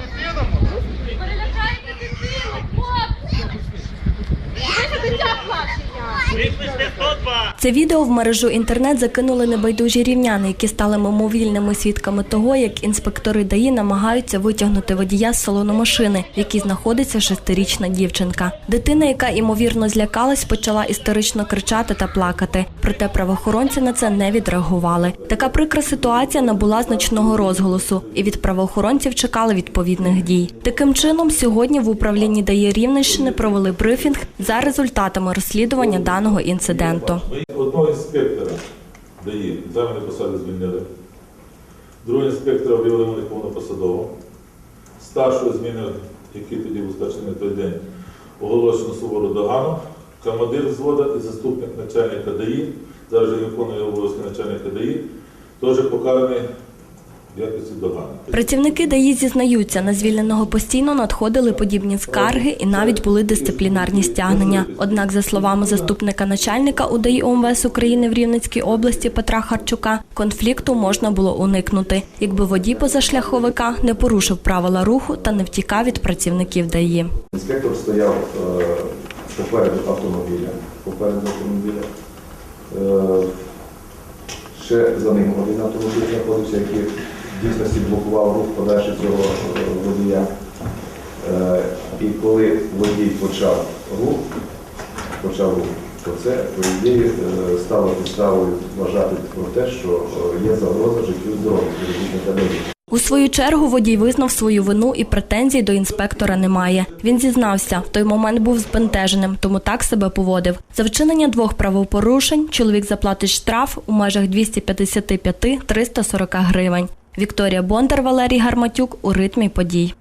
дитину? Перелякайте дитину, хлопці! Дитя плаче я! 102! Це відео в мережу інтернет закинули небайдужі рівняни, які стали мимовільними свідками того, як інспектори ДАІ намагаються витягнути водія з салону машини, в якій знаходиться шестирічна дівчинка. Дитина, яка ймовірно злякалась, почала істерично кричати та плакати. Проте правоохоронці на це не відреагували. Така прикра ситуація набула значного розголосу, і від правоохоронців чекали відповідних дій. Таким чином, сьогодні в управлінні ДАІ Рівненщини провели брифінг за результатами розслідування даного інциденту. Одного інспектора дає, заміни посади звільнили. Другого інспектора об'явили ми неповнопосадово. Старшого змінив, який тоді був старший на той день, оголошено сувору догану. Командир взвода і заступник начальника ДАІ, зараз виконує обов'язки начальника ДАІ, теж покараний якості догани. Працівники ДАІ зізнаються, на звільненого постійно надходили подібні скарги і навіть були дисциплінарні стягнення. Однак, за словами заступника начальника УДАІ ОМВС України в Рівненській області Петра Харчука, конфлікту можна було уникнути, якби водій позашляховика не порушив правила руху та не втікав від працівників ДАІ. Інспектор стояв е, попереду автомобіля. Попереду автомобіля. Е, ще за ним один автомобіль знаходився, який дійсності блокував рух подальше цього е, водія. Е, і коли водій почав рух, почав рух, то це, по ідеї, е, стало підставою вважати про те, що є загроза життю співробітника У свою чергу водій визнав свою вину і претензій до інспектора немає. Він зізнався, в той момент був збентеженим, тому так себе поводив. За вчинення двох правопорушень чоловік заплатить штраф у межах 255-340 гривень. Вікторія Бондар, Валерій Гарматюк у ритмі подій.